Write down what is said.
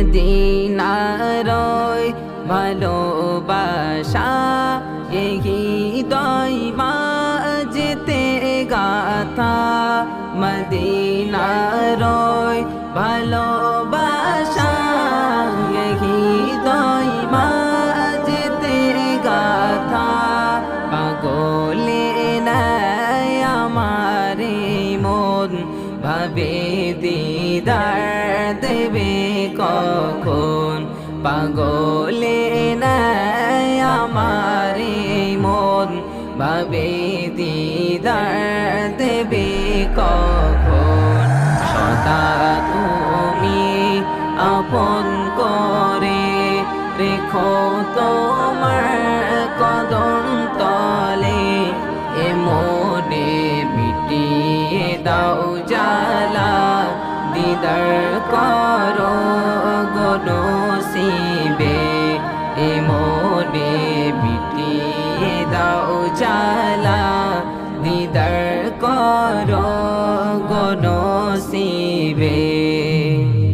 মদিনারয় ভালোবাসা এই দয় যেতে গাথা। মদিনারয় ভালোবাসা এই দয় যেতে গাথা। পাগলে নাই আমারে মন, ভাবে দিদার দেবে কখন? পাগলে আমারে মন। ভাবে দিদার দেবে কখন? সদা তুমি আপন করে রেখো তোমার কদম তলে। এ মনে মিটিয়ে দাও জালা দিদার করো গনো শিবে এ মনে মিটিয়ে দাও জালা দিদার করো গনো শিবে